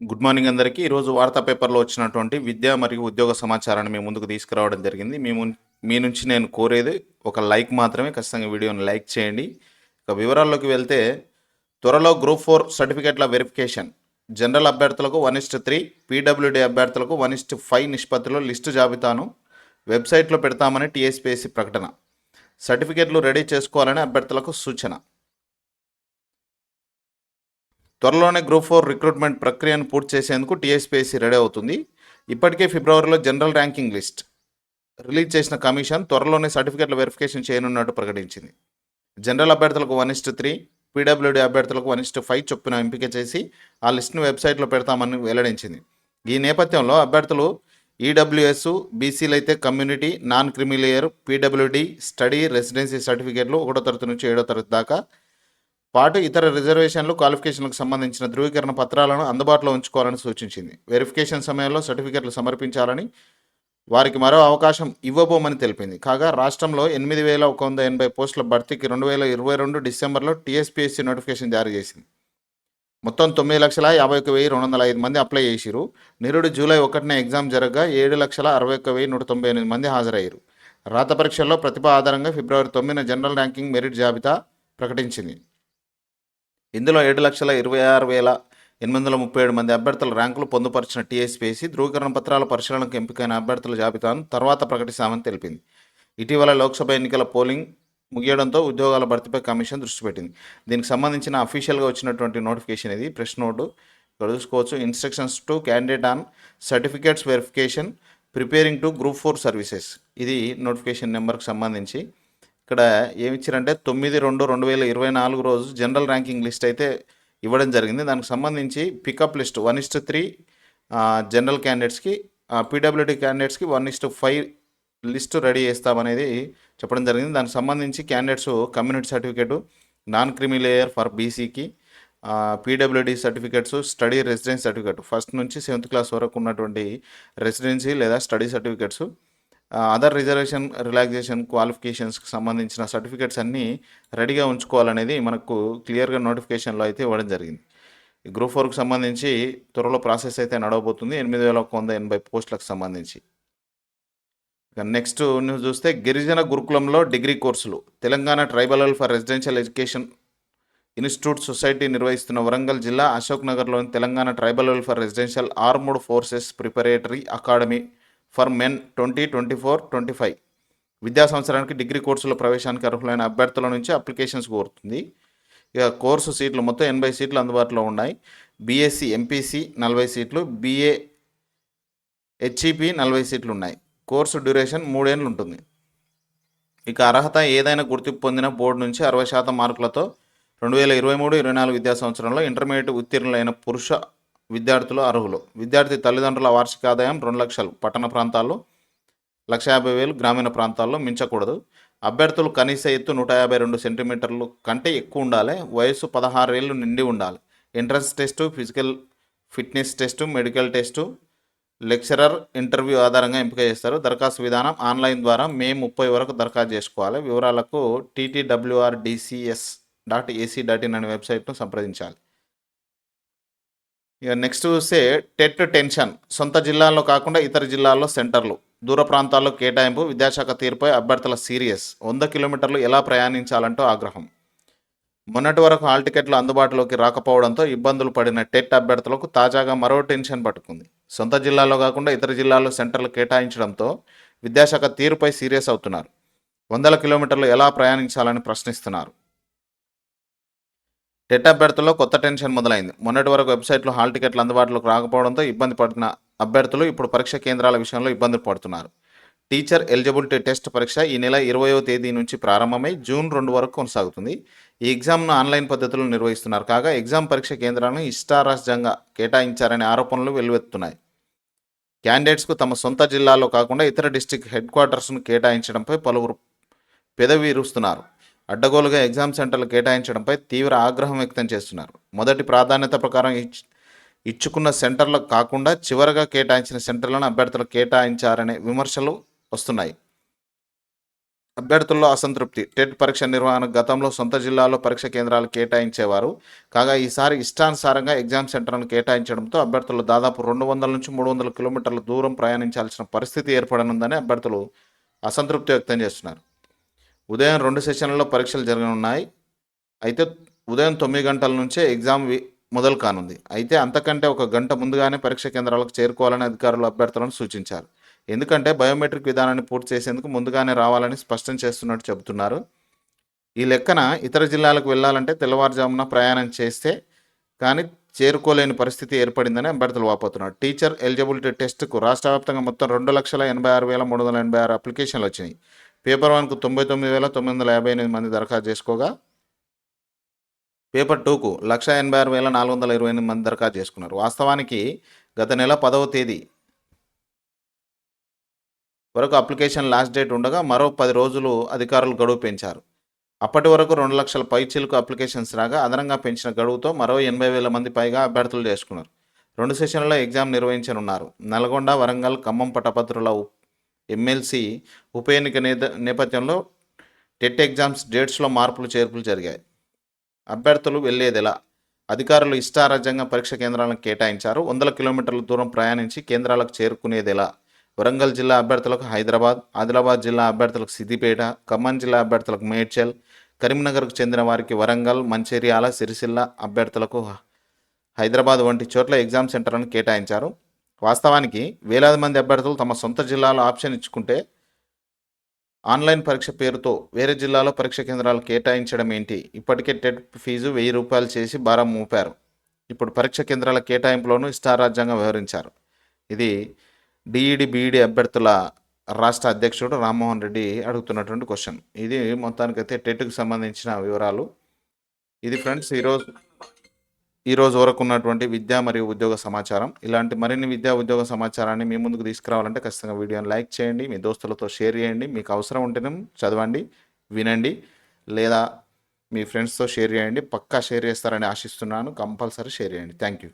Good morning అందరికీ. ఈరోజు వార్తా పేపర్లో వచ్చినటువంటి విద్య మరియు ఉద్యోగ సమాచారాన్ని మీ ముందుకు తీసుకురావడం జరిగింది. మేము మీ నుంచి నేను కోరేది ఒక లైక్ మాత్రమే. ఖచ్చితంగా వీడియోని లైక్ చేయండి. ఇక వివరాల్లోకి వెళ్తే త్వరలో గ్రూప్ ఫోర్ సర్టిఫికేట్ల వెరిఫికేషన్. జనరల్ అభ్యర్థులకు one is to three PWD అభ్యర్థులకు వన్ ఇస్ట్ ఫైవ్ నిష్పత్తిలో లిస్టు జాబితాను వెబ్సైట్లో పెడతామని టీఎస్పీఎస్సీ ప్రకటన. సర్టిఫికేట్లు రెడీ చేసుకోవాలని అభ్యర్థులకు సూచన. త్వరలోనే గ్రూప్ ఫోర్ రిక్రూట్మెంట్ ప్రక్రియను పూర్తి చేసేందుకు టీఎస్పీఎస్సీ రెడీ అవుతుంది. ఇప్పటికే ఫిబ్రవరిలో జనరల్ ర్యాంకింగ్ లిస్ట్ రిలీజ్ చేసిన కమిషన్ త్వరలోనే సర్టిఫికెట్ల వెరిఫికేషన్ చేయనున్నట్టు ప్రకటించింది. జనరల్ అభ్యర్థులకు one is to three PWD అభ్యర్థులకు వన్ ఇస్ట్ ఫైవ్ చొప్పున ఎంపిక చేసి ఆ లిస్టును వెబ్సైట్లో పెడతామని వెల్లడించింది. ఈ నేపథ్యంలో అభ్యర్థులు ఈడబ్ల్యూఎస్ బీసీలు అయితే community non creamy layer PWD study residency సర్టిఫికేట్లు ఒకటో తరగతి నుంచి ఏడో తరగతి దాకా పాటు ఇతర రిజర్వేషన్లు క్వాలిఫికేషన్లకు సంబంధించిన ధృవీకరణ పత్రాలను అందుబాటులో ఉంచుకోవాలని సూచించింది. వెరిఫికేషన్ సమయంలో సర్టిఫికెట్లు సమర్పించాలని వారికి మరో అవకాశం ఇవ్వబోమని తెలిపింది. కాగా రాష్ట్రంలో ఎనిమిది వేల ఒక వంద ఎనభై పోస్టుల భర్తీకి రెండు వేల ఇరవై రెండు డిసెంబర్లో టీఎస్పీఎస్సీ నోటిఫికేషన్ జారీ చేసింది. మొత్తం తొమ్మిది లక్షల యాభై ఒక వెయ్యి రెండు వందల ఐదు మంది అప్లై చేసిరు నిరుడు జూలై ఒకటిన ఎగ్జామ్ జరగగా ఏడు లక్షల అరవై ఒక వెయ్యి నూట తొంభై ఎనిమిది మంది హాజరయ్యారు. రాత పరీక్షల్లో ప్రతిభ ఆధారంగా ఫిబ్రవరి తొమ్మిదిన జనరల్ ర్యాంకింగ్ మెరిట్ జాబితా ప్రకటించింది. ఇందులో ఏడు లక్షల ఇరవై ఆరు వేల ఎనిమిది వందల ముప్పై ఏడు మంది అభ్యర్థుల ర్యాంకులు పొందుపరిచిన టీఎస్పీసీ ధృవీకరణ పత్రాల పరిశీలనకు ఎంపికైన అభ్యర్థుల జాబితాను తర్వాత ప్రకటిస్తామని తెలిపింది. ఇటీవల లోక్సభ ఎన్నికల పోలింగ్ ముగియడంతో ఉద్యోగాల భర్తీపై కమిషన్ దృష్టి పెట్టింది. దీనికి సంబంధించిన అఫీషియల్గా వచ్చినటువంటి నోటిఫికేషన్ ఇది. ప్రెస్ నోటు ఇక్కడ చూసుకోవచ్చు instructions to candidate on certificates verification preparing to group four services. ఇది నోటిఫికేషన్ నెంబర్కి సంబంధించి ఇక్కడ ఏమి ఇచ్చారంటే తొమ్మిది రెండు రెండు వేల ఇరవై నాలుగు రోజు జనరల్ ర్యాంకింగ్ లిస్ట్ అయితే ఇవ్వడం జరిగింది. దానికి సంబంధించి pickup list one is to three general క్యాండిడేట్స్కి పీడబ్ల్యూడి క్యాండిడేట్స్కి one is to five list ready చేస్తామనేది చెప్పడం జరిగింది. దానికి సంబంధించి candidates community certificate non creamy layer for బీసీకి PWD certificates study residence certificate first నుంచి సెవెంత్ క్లాస్ వరకు ఉన్నటువంటి రెసిడెన్సీ లేదా study certificates other reservation relaxation క్వాలిఫికేషన్స్కి సంబంధించిన సర్టిఫికేట్స్ అన్నీ రెడీగా ఉంచుకోవాలనేది మనకు క్లియర్గా నోటిఫికేషన్లో అయితే ఇవ్వడం జరిగింది. గ్రూప్ ఫోర్కి సంబంధించి త్వరలో ప్రాసెస్ అయితే నడవబోతుంది. ఎనిమిది వేల ఒక వంద ఎనభై పోస్టులకు సంబంధించి. ఇక నెక్స్ట్ న్యూస్ చూస్తే గిరిజన గురుకులంలో degree courses. Telangana tribal for residential education institute society నిర్వహిస్తున్న వరంగల్ జిల్లా అశోక్ నగర్లోని Telangana tribal welfare residential armed forces preparatory academy for men twenty twenty four twenty five. విద్యా సంవత్సరానికి డిగ్రీ కోర్సుల ప్రవేశానికి అర్హులైన అభ్యర్థుల నుంచి అప్లికేషన్స్ కోరుతుంది. ఇక కోర్సు సీట్లు మొత్తం ఎనభై సీట్లు అందుబాటులో ఉన్నాయి. బీఎస్సీ ఎంపీసీ నలభై సీట్లు బీఏ హెచ్ఈపి నలభై సీట్లు ఉన్నాయి. కోర్సు డ్యూరేషన్ మూడేళ్ళు ఉంటుంది. ఇక అర్హత ఏదైనా గుర్తింపు పొందిన బోర్డు నుంచి అరవై శాతం మార్కులతో రెండు వేల ఇరవై మూడు ఇరవై నాలుగు విద్యా సంవత్సరంలో ఇంటర్మీడియట్ ఉత్తీర్ణులైన పురుష విద్యార్థులు అర్హులు. విద్యార్థి తల్లిదండ్రుల వార్షిక ఆదాయం రెండు లక్షలు. పట్టణ ప్రాంతాల్లో లక్ష యాభై వేలు గ్రామీణ ప్రాంతాల్లో మించకూడదు. అభ్యర్థులు కనీస ఎత్తు నూట యాభై రెండు సెంటీమీటర్లు కంటే ఎక్కువ ఉండాలి. వయసు పదహారు ఏళ్ళు నిండి ఉండాలి. Entrance test physical fitness test medical test lecturer interview ఆధారంగా ఎంపిక చేస్తారు. దరఖాస్తు విధానం ఆన్లైన్ ద్వారా మే ముప్పై వరకు దరఖాస్తు చేసుకోవాలి. వివరాలకు TTWRDCS dot AC dot in అనే వెబ్సైట్ను సంప్రదించాలి. ఇక నెక్స్ట్ చూస్తే టెట్ టెన్షన్. సొంత జిల్లాల్లో కాకుండా ఇతర జిల్లాల్లో సెంటర్లు. దూర ప్రాంతాల్లో కేటాయింపు విద్యాశాఖ తీరుపై అభ్యర్థుల సీరియస్ వంద కిలోమీటర్లు ఎలా ప్రయాణించాలంటూ ఆగ్రహం. మొన్నటి వరకు హాల్ టికెట్లు అందుబాటులోకి రాకపోవడంతో ఇబ్బందులు పడిన టెట్ అభ్యర్థులకు తాజాగా మరో టెన్షన్ పట్టుకుంది. సొంత జిల్లాలో కాకుండా ఇతర జిల్లాల్లో సెంటర్లు కేటాయించడంతో విద్యాశాఖ తీరుపై సీరియస్ అవుతున్నారు. వందల కిలోమీటర్లు ఎలా ప్రయాణించాలని ప్రశ్నిస్తున్నారు. డేటా అభ్యర్థుల్లో కొత్త టెన్షన్ మొదలైంది. మొన్నటి వరకు వెబ్సైట్లో హాల్ టికెట్లు అందుబాటులోకి రాకపోవడంతో ఇబ్బంది పడిన అభ్యర్థులు ఇప్పుడు పరీక్ష కేంద్రాల విషయంలో ఇబ్బందులు పడుతున్నారు. టీచర్ ఎలిజిబిలిటీ టెస్ట్ పరీక్ష ఈ నెల ఇరవయో తేదీ నుంచి ప్రారంభమై జూన్ రెండు వరకు కొనసాగుతుంది. ఈ ఎగ్జామ్ను ఆన్లైన్ పద్ధతిలో నిర్వహిస్తున్నారు. కాగా ఎగ్జామ్ పరీక్ష కేంద్రాలను ఇష్టారాజ్యంగా కేటాయించారనే ఆరోపణలు వెల్లువెత్తున్నాయి. క్యాండిడేట్స్కు తమ సొంత జిల్లాలో కాకుండా ఇతర డిస్టిక్ హెడ్ క్వార్టర్స్ను కేటాయించడంపై పలువురు పెదవిరుస్తున్నారు. అడ్డగోలుగా ఎగ్జామ్ సెంటర్లు కేటాయించడంపై తీవ్ర ఆగ్రహం వ్యక్తం చేస్తున్నారు. మొదటి ప్రాధాన్యత ప్రకారం ఇచ్- ఇచ్చుకున్న సెంటర్లకు కాకుండా చివరగా కేటాయించిన సెంటర్లను అభ్యర్థులు కేటాయించారనే విమర్శలు వస్తున్నాయి. అభ్యర్థుల్లో అసంతృప్తి. టెట్ పరీక్ష నిర్వహణ గతంలో సొంత జిల్లాలో పరీక్ష కేంద్రాలు కేటాయించేవారు. కాగా ఈసారి ఇష్టానుసారంగా ఎగ్జామ్ సెంటర్ను కేటాయించడంతో అభ్యర్థులు దాదాపు రెండు వందల నుంచి మూడు వందల కిలోమీటర్ల దూరం ప్రయాణించాల్సిన పరిస్థితి ఏర్పడనుందని అభ్యర్థులు అసంతృప్తి వ్యక్తం చేస్తున్నారు. ఉదయం రెండు సెషన్లలో పరీక్షలు జరగనున్నాయి. అయితే ఉదయం తొమ్మిది గంటల నుంచే ఎగ్జామ్ మొదలు కానుంది. అయితే అంతకంటే ఒక గంట ముందుగానే పరీక్ష కేంద్రాలకు చేరుకోవాలని అధికారులు అభ్యర్థులను సూచించారు. ఎందుకంటే బయోమెట్రిక్ విధానాన్ని పూర్తి చేసేందుకు ముందుగానే రావాలని స్పష్టం చేస్తున్నట్టు చెబుతున్నారు. ఈ లెక్కన ఇతర జిల్లాలకు వెళ్ళాలంటే తెల్లవారుజామున ప్రయాణం చేస్తే కానీ చేరుకోలేని పరిస్థితి ఏర్పడిందని అభ్యర్థులు వాపోతున్నారు. టీచర్ ఎలిజిబిలిటీ టెస్ట్కు రాష్ట్ర వ్యాప్తంగా మొత్తం రెండు లక్షల ఎనభై ఆరు వేల మూడు వందల ఎనభై ఆరు అప్లికేషన్లు వచ్చినాయి. పేపర్ వన్కు తొంభై తొమ్మిది వేల తొమ్మిది వందల యాభై ఎనిమిది మంది దరఖాస్తు చేసుకోగా పేపర్ టూకు లక్ష ఎనభై ఆరు వేల నాలుగు వందల ఇరవై ఎనిమిది మంది దరఖాస్తు చేసుకున్నారు. వాస్తవానికి గత నెల పదవ తేదీ వరకు అప్లికేషన్ లాస్ట్ డేట్ ఉండగా మరో పది రోజులు అధికారులు గడువు పెంచారు. అప్పటి వరకు రెండు లక్షల పైచీలకు అప్లికేషన్స్ రాగా అదనంగా పెంచిన గడువుతో మరో ఎనభై వేల మంది పైగా అభ్యర్థులు చేసుకున్నారు. రెండు సెషన్లలో ఎగ్జామ్ నిర్వహించనున్నారు. నల్గొండ వరంగల్ ఖమ్మం పట్టభద్రుల ఎమ్మెల్సీ ఉప ఎన్నిక నేపథ్యంలో టెట్ ఎగ్జామ్స్ డేట్స్లో మార్పులు చేర్పులు జరిగాయి. అభ్యర్థులు వెళ్ళేదెలా? అధికారులు ఇష్టారాజ్యంగా పరీక్ష కేంద్రాలను కేటాయించారు. వందల కిలోమీటర్ల దూరం ప్రయాణించి కేంద్రాలకు చేరుకునేదెలా? వరంగల్ జిల్లా అభ్యర్థులకు హైదరాబాద్ ఆదిలాబాద్ జిల్లా అభ్యర్థులకు సిద్దిపేట ఖమ్మం జిల్లా అభ్యర్థులకు మేడ్చల్ కరీంనగర్కు చెందిన వారికి వరంగల్ మంచిర్యాల సిరిసిల్ల అభ్యర్థులకు హైదరాబాద్ వంటి చోట్ల ఎగ్జామ్ సెంటర్లను కేటాయించారు. వాస్తవానికి వేలాది మంది అభ్యర్థులు తమ సొంత జిల్లాలో ఆప్షన్ ఇచ్చుకుంటే ఆన్లైన్ పరీక్ష పేరుతో వేరే జిల్లాలో పరీక్ష కేంద్రాలు కేటాయించడం ఏంటి? ఇప్పటికే టెట్ ఫీజు వెయ్యి రూపాయలు చేసి భారం మోపారు. ఇప్పుడు పరీక్ష కేంద్రాల కేటాయింపులోనూ ఇష్టారాజ్యంగా వ్యవహరించారు. ఇది డిఈడి బీఈడి అభ్యర్థుల రాష్ట్ర అధ్యక్షుడు రామ్మోహన్ రెడ్డి అడుగుతున్నటువంటి క్వశ్చన్. ఇది మొత్తానికైతే టెట్కు సంబంధించిన వివరాలు. ఇది ఫ్రెండ్స్ ఈరోజు ఈరోజు వరకు ఉన్నటువంటి విద్యా మరియు ఉద్యోగ సమాచారం. ఇలాంటి మరిన్ని విద్యా ఉద్యోగ సమాచారాన్ని మీ ముందుకు తీసుకురావాలంటే ఖచ్చితంగా వీడియోని లైక్ చేయండి మీ దోస్తులతో షేర్ చేయండి మీకు అవసరం ఉంటేనే చదవండి వినండి లేదా మీ ఫ్రెండ్స్తో షేర్ చేయండి పక్కా షేర్ చేస్తారని ఆశిస్తున్నాను కంపల్సరీ షేర్ చేయండి. Thank you.